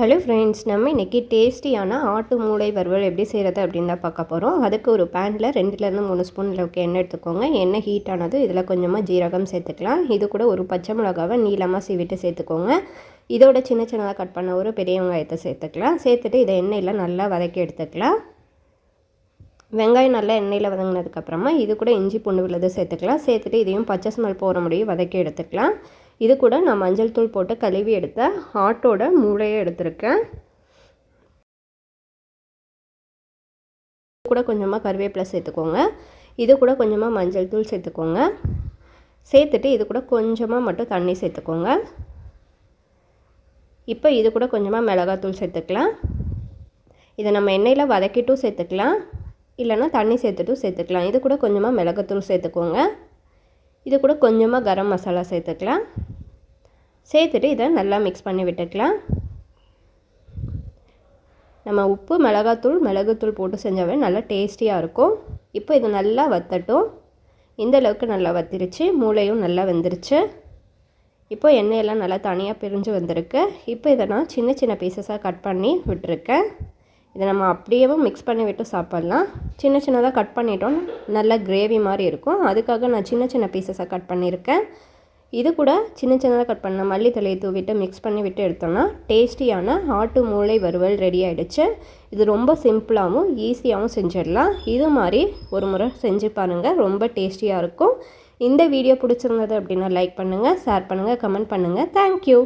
Hello friends நம்ம இன்றைக்கி டேஸ்டியான ஆட்டு மூளை வறுவல் எப்படி செய்கிறது அப்படின்னு தான் பார்க்க போகிறோம் அதுக்கு ஒரு பேனில் ரெண்டுலேருந்து மூணு ஸ்பூன் அளவுக்கு எண்ணெய் எடுத்துக்கோங்க. எண்ணெய் ஹீட் ஆனது இதில் கொஞ்சமாக ஜீரகம் சேர்த்துக்கலாம். இது கூட ஒரு பச்சை மிளகாவை நீளமாக சீவிட்டு சேர்த்துக்கோங்க. இதோட சின்ன சின்னதாக கட் பண்ண ஒரு பெரிய வெங்காயத்தை சேர்த்துக்கலாம். சேர்த்துட்டு இதை எண்ணெயில் நல்லா வதக்கி எடுத்துக்கலாம். வெங்காயம் நல்லா எண்ணெயில் வதங்கினதுக்கப்புறமா இது கூட இஞ்சி பூண்டு விழுது சேர்த்துக்கலாம். சேர்த்துட்டு இதையும் பச்சை ஸ்மெல் போகிற முடியும் வதக்கி எடுத்துக்கலாம். இது கூட நான் மஞ்சள் தூள் போட்டு கழுவி எடுத்த ஆட்டோட மூளையை எடுத்திருக்கேன். கூட கொஞ்சமாக கருவேப்பிலை சேர்த்துக்கோங்க. இது கூட கொஞ்சமாக மஞ்சள் தூள் சேர்த்துக்கோங்க. சேர்த்துட்டு இது கூட கொஞ்சமாக மட்டும் தண்ணி சேர்த்துக்கோங்க. இப்போ இது கூட கொஞ்சமாக மிளகாத்தூள் சேர்த்துக்கலாம். இதை நம்ம எண்ணெயில் வதக்கிட்டும் சேர்த்துக்கலாம். இல்லைனா தண்ணி சேர்த்துட்டும் சேர்த்துக்கலாம். இது கூட கொஞ்சமாக மிளகாத்தூள் சேர்த்துக்கோங்க. இது கூட கொஞ்சமாக கரம் மசாலா சேர்த்துக்கலாம். சேர்த்துட்டு இதை நல்லா மிக்ஸ் பண்ணி விட்டுக்கலாம். நம்ம உப்பு மிளகாத்தூள் மிளகுத்தூள் போட்டு செஞ்சாவே நல்லா டேஸ்டியாக இருக்கும். இப்போ இது நல்லா வத்தட்டும். இந்த அளவுக்கு நல்லா வத்திருச்சு. மூளையும் நல்லா வெந்துருச்சு. இப்போ எண்ணெயெல்லாம் நல்லா தனியாக பிரிஞ்சு வந்திருக்கு. இப்போ இதை நான் சின்ன சின்ன பீசஸாக கட் பண்ணி விட்டுருக்கேன். இதை நம்ம அப்படியேவும் மிக்ஸ் பண்ணி விட்டு சாப்பிட்லாம். சின்ன சின்னதாக கட் பண்ணிட்டோம். நல்ல கிரேவி மாதிரி இருக்கும். அதுக்காக நான் சின்ன சின்ன பீசஸாக கட் பண்ணியிருக்கேன். இது கூட சின்ன சின்னதாக கட் பண்ண மல்லித்தலையை தூவிட்டு மிக்ஸ் பண்ணி விட்டு எடுத்தோம்னா டேஸ்டியான ஆட்டு மூளை வறுவல் ரெடி ஆகிடுச்சு இது ரொம்ப சிம்பிளாகவும் ஈஸியாகவும் செஞ்சிடலாம். இது மாதிரி ஒரு முறை செஞ்சு பாருங்கள் ரொம்ப டேஸ்டியாக இருக்கும். இந்த வீடியோ பிடிச்சிருந்தது அப்படின்னா லைக் பண்ணுங்கள் ஷேர் பண்ணுங்கள் கமெண்ட் பண்ணுங்கள் தேங்க்யூ